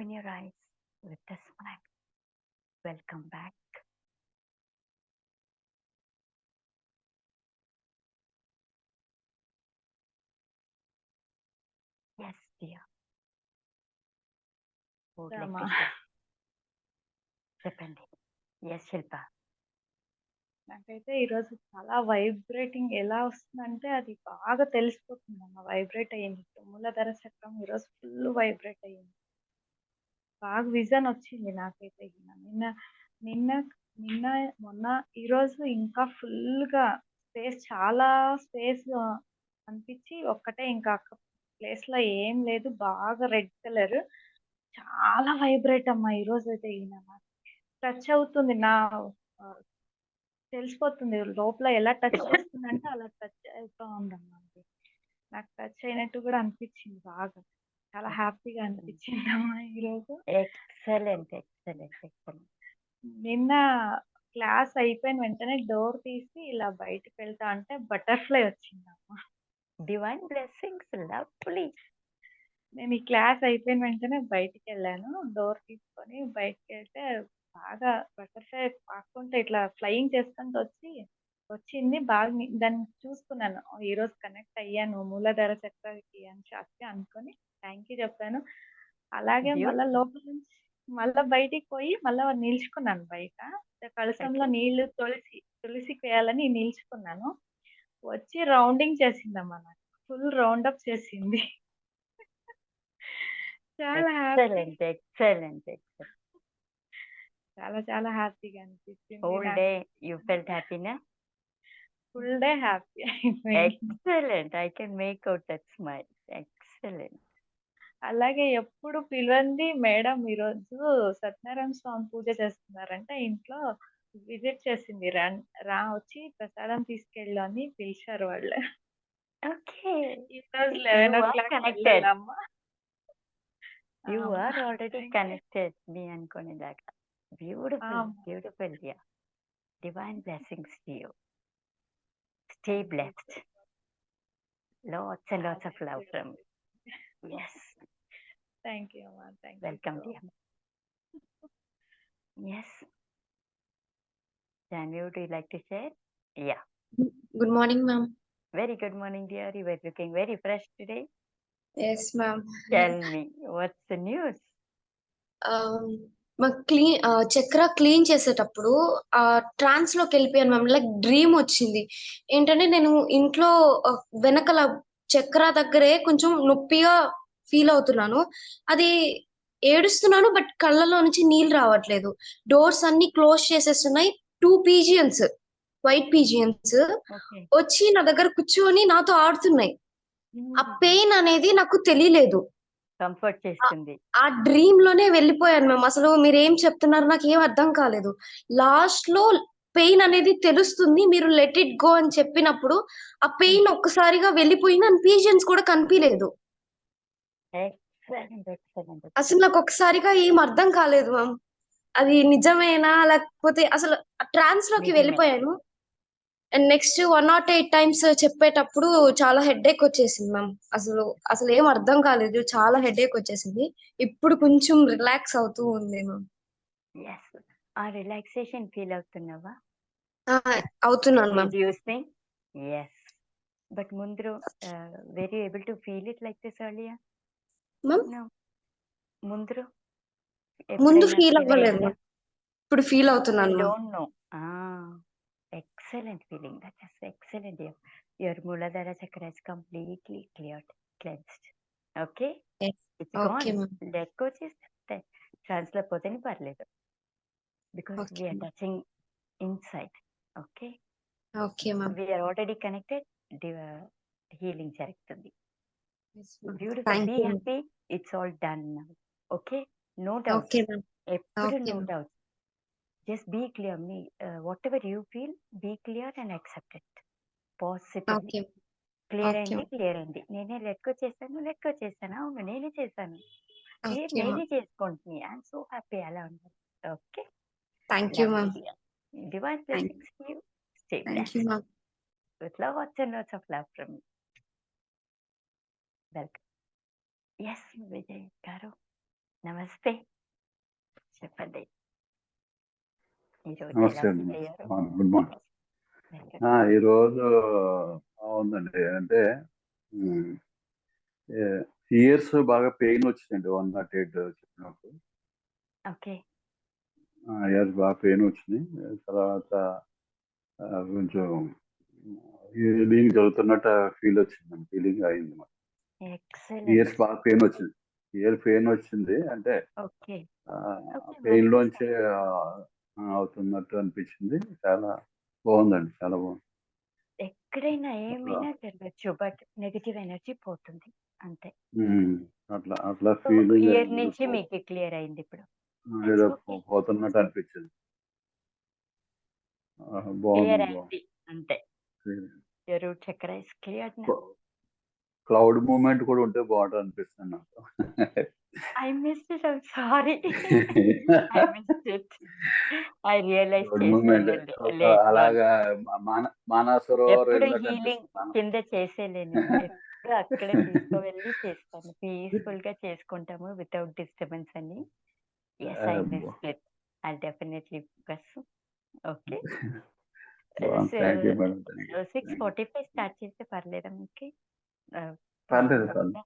Open your eyes with a smile. Welcome back. Yes, dear. Would like to Rama. share. చెప్పండి yes Shilpa నాకైతే ఈరోజు చాలా vibrating ఎలా వస్తుందంటే అది బాగా తెలిసిపోతుంది అమ్మ వైబ్రేట్ అయ్యింది మూలధర చక్రం ఈరోజు ఫుల్ వైబ్రేట్ అయ్యింది బాగా విజన్ వచ్చింది నాకైతే ఈయన. నిన్న నిన్న నిన్న మొన్న ఈరోజు ఇంకా ఫుల్గా స్పేస్ చాలా స్పేస్ అనిపించి ఒక్కటే ఇంకా ప్లేస్లో ఏం లేదు బాగా రెడ్ కలర్. చాలా వైబ్రేట్ అమ్మా ఈరోజు అయితే ఈయన. టచ్ అవుతుంది నా తెలిసిపోతుంది లోపల ఎలా టచ్ చేస్తుందంటే అలా టచ్ అవుతా ఉందమ్మా. నాకు టచ్ అయినట్టు కూడా అనిపించింది బాగా. చాలా హ్యాపీగా అనిపించింది అమ్మా ఈరోజు ఎక్సలెంట్ ఎక్సలెంట్ ఎక్సలెంట్. నిన్న క్లాస్ అయిపోయిన వెంటనే డోర్ తీసి ఇలా బయటకు వెళ్తా అంటే బటర్ఫ్లై వచ్చిందమ్మా. డివైన్ బ్లెస్సింగ్స్ లవ్లీ నేను ఈ క్లాస్ అయిపోయిన వెంటనే బయటికి వెళ్ళాను. డోర్ తీసుకొని బయటికి వెళ్తే బాగా బటర్ఫ్లై పాకుంటే ఇట్లా ఫ్లయింగ్ చేసుకుంటూ వచ్చి వచ్చింది. బాగా దాన్ని చూసుకున్నాను. "ఓ, ఈ రోజు కనెక్ట్ అయ్యాను. మూలధర చక్రానికి అని చెప్పి అనుకొని థ్యాంక్ యూ చెప్పాను. అలాగే మళ్ళా లోపల నుంచి మళ్ళా బయటికి పోయి మళ్ళా నిల్చుకున్నాను బయట. కలసంలో. నీళ్ళు తులసి తులసికి వేయాలని నిల్చుకున్నాను. వచ్చి రౌండింగ్ చేసిందమ్మా నాకు ఫుల్ రౌండ్ అప్ చేసింది. చాలా ఎక్సలెంట్ ఎక్సలెంట్ చాలా చాలా హ్యాపీగా అనిపించింది. Whole day you felt హ్యాపీనా full day happy excellent I can make out that smile excellent అలాగే ఎప్పుడు పిలవంది మేడం ఈరోజు సత్యనారాయణ స్వామి పూజ చేస్తున్నారంట. ఇంట్లో విజిట్ చేసింది. రా రా వచ్చి ప్రసాదం తీసుకెళ్ళు అని పిలిచారు వాళ్ళు. ఓకే. ఈ రోజు You eleven oh are clock connected. You అవును. Are already. Connected me అనుకునేదాకా. Beautiful అవును. Beautiful yeah divine blessings to you stay blessed LADS and lots of love from yes thank you అమ్మా thank welcome dear yes would you like to share? Yeah. Good morning, ma'am. Very good morning, dear. You were looking very fresh today. Yes, ma'am. Tell me, what's the news? Um, మా clean chakra clean చేసేటప్పుడు ఆ ట్రాన్స్లోకి వెళ్ళిపోయాను ma'am like dream వచ్చింది ఏంటంటే నేను ఇంట్లో వెనకల చక్ర దగ్గరే కొంచెం నొప్పిగా ఫీల్ అవుతున్నాను. అది ఏడుస్తున్నాను బట్ కళ్ళలో నుంచి నీళ్ళు రావట్లేదు. డోర్స్ అన్ని close చేసేస్తున్నాయి. Two pigeons white pigeons. వచ్చి నా దగ్గర కూర్చొని నాతో ఆడుతున్నాయి. ఆ పెయిన్ అనేది నాకు తెలియలేదు. కంఫర్ట్ చేస్తుంది ఆ డ్రీమ్లోనే వెళ్ళిపోయాను మ్యామ్. అసలు మీరు ఏం చెప్తున్నారు నాకు ఏం అర్థం కాలేదు. లాస్ట్లో పెయిన్ అనేది తెలుస్తుంది. మీరు లెట్ ఇట్ గో అని చెప్పినప్పుడు ఆ పెయిన్ ఒక్కసారిగా వెళ్ళిపోయింది. అండ్ పీజియన్స్ కూడా కనిపించలేదు అసలు నాకు ఒక్కసారిగా ఏం అర్థం కాలేదు మ్యామ్ అది నిజమేనా? లేకపోతే అసలు ట్రాన్స్లోకి. వెళ్ళిపోయాను. And next one not eight times చెప్పేటప్పుడు చాలా హెడ్ ఏక్ వచ్చేసింది మ్యామ్ అసలు అసలు ఏం అర్థం కాలేదు. చాలా హెడ్ ఏక్ వచ్చేసింది. ఇప్పుడు కొంచెం రిలాక్స్ అవుతూ ఉంది మ్యామ్ ఎస్ ఆ రిలాక్సేషన్ ఫీల్ అవుతున్నావా? అవుతున్నాను మ్యామ్ reducing yes. But ముందు very able to feel it like this earlier ముందు ముందు ఫీల్ అవ్వలేదు. ఇప్పుడు ఫీల్ అవుతున్నాను ma'am don't know excellent feeling that is excellent your Muladhara chakra is completely cleared cleansed okay Yes. It's Okay, gone ma'am. Let go చేస్తే ఛాన్స్లో పోతేనే పర్లేదు. Because we're. Touching inside okay okay ma'am we're already connected healing జరుగుతుంది. Beautiful be you happy it's all done okay no doubt ఎప్పుడు Okay, no ma'am. Doubt just be clear me whatever you feel be clear and accept it positive clear అయింది. Clear అయింది నేనే let go చేశాను let go చేశాను అవును నేనే చేశాను నేనే చేసుకుంటున్నా ఐఎమ్ సో హ్యాపీ అలా ఉన్నాను okay thank you ma'am divine Thank- blessings you stay thank you ma'am with lots and lots of love from Welcome. Yes, Vijay Garu. నమస్తే చెప్పండి నమస్తే అండి గుడ్ మార్నింగ్ ఈరోజు అవునండి అంటే ఇయర్స్ బాగా పెయిన్ వచ్చిందండి వన్ నాట్ ఎయిట్ చెప్పినప్పుడు ఓకే ఇయర్స్ బాగా పెయిన్ వచ్చింది తర్వాత కొంచెం హీలింగ్ జరుగుతున్నట్టు ఫీల్ వచ్చింది ఫీలింగ్ అయింది ఎక్సలెంట్. ఇయర్స్ బాగా పెయిన్ వచ్చింది. ఇయర్ పెయిన్ వచ్చింది అంటే ఓకే. పెయిన్ మంచి లోంచి ఆ, అవుతున్నట్టు అనిపించింది. చాలా బాగుందండి. చాలా బాగుంది. ఎక్కడైనా ఏమైనా జరగచ్చు బట్ నెగటివ్ ఎనర్జీ పోతుంది. అంతే. ఉమ్, అట్లా అట్లా ఫీలింగ్ ఇయర్ నుంచి మీకు క్లియర్ అయింది ఇప్పుడు. ఏదో. పోతున్నట్టు అనిపించింది. క్లియర్ బాగుంది అయింది. అంతే. Root chakra is clear cloud movement కూడా ఉంటే బాగుంటుంది అనిపిస్తుంది నాకు. I miss it I'm sorry I miss it I realise అలాగా మాన మానసరోవర్ హీలింగ్. కింద చేసేలేను. అక్కడే తీసుకువెళ్ళి చేస్తాను. పీస్ఫుల్గా చేసుకుంటాము వితౌట్ డిస్టర్బెన్స్ అని. Yes I. Miss it I definitely focus okay six forty five start చేస్తే పర్లేదా మీకు? పర్లేదు పర్లేదు.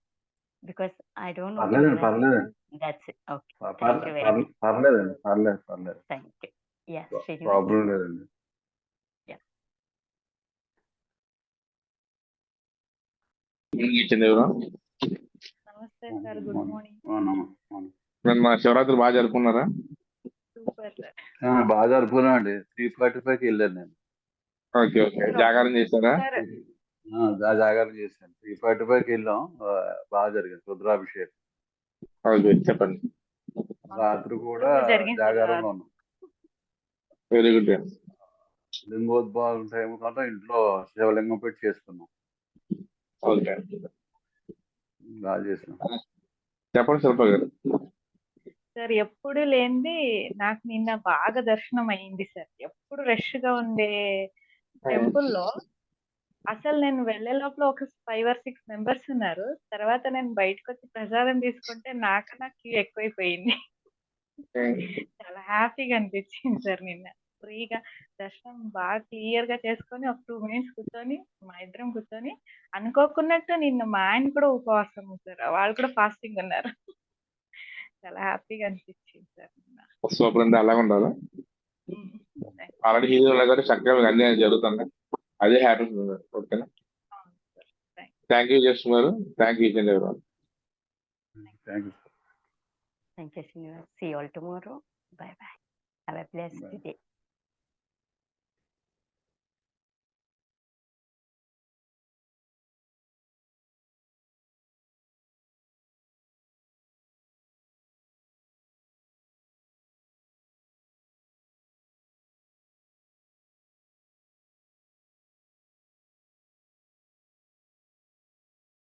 బికాస్ ఐ డోంట్ పర్లేదు పర్లేదు దట్స్ ఓకే పర్లేదు పర్లేదు పర్లేదండి పర్లేదు పర్లేదు. థ్యాంక్ యూ యా ప్రాబ్లం లేదండి. ఇచ్చింది ఎవరు? నమస్తే సార్ గుడ్ మార్నింగ్. అవును, అవును. మరి మా శివరాత్రి బాగా జరుపుకున్నారా? బాగా జరుపుకున్నాం అండి త్రీ ఫార్టీ ఫైవ్కి వెళ్ళాను నేను. Okay okay. జాగారం చేశారా? సార్ ఆ, జా- జాగారం చేశాను. ఫార్టీ ఫైవ్కి వెళ్ళాం. ఆ, బాగా జరిగింది. రుద్రాభిషేకం. చెప్పండి. రాత్రి కూడా జాగారంలో ఉన్నాం. వెరీ గుడ్ లింగోద్భవం టైం కంటే ఇంట్లో శివలింగం పెట్టి చేసుకున్నాం. ఓకే. బాగా చేసినాం చెప్పండి శిల్ప గారు. సార్ ఎప్పుడు లేనిది నాకు నిన్న బాగా దర్శనం అయింది సార్. ఎప్పుడు రష్గా ఉండే టెంపుల్లో అసలు నేను వెళ్ళే లోపల ఒక ఫైవ్ ఆర్ సిక్స్ మెంబర్స్ ఉన్నారు. తర్వాత నేను బయటకు వచ్చి ప్రసాదం తీసుకుంటే నాకన్నా క్యూ ఎక్కువైపోయింది. చాలా హ్యాపీగా అనిపించింది సార్ నిన్న. ఫ్రీగా దర్శనం బాగా క్లియర్గా చేసుకొని ఒక టూ మినిట్స్ కూర్చొని మా ఇద్దరం కూర్చొని అనుకోకున్నట్టు నిన్న మా ఆయన కూడా ఉపవాసం సార్ వాళ్ళు కూడా ఫాస్టింగ్ ఉన్నారు. చాలా హ్యాపీగా అనిపించింది సార్ నిన్న. అలాగే ఉండాలి? ఆల్రెడీ చక్కగా అన్ని జరుగుతుంది అదే హ్యాపీ ఓకేనా థ్యాంక్ యూ జస్ట్ గారు థ్యాంక్ యూ ఇచ్చింది ఎవరు thank you thank you Srinivas see all tomorrow bye bye have a place Bye. Day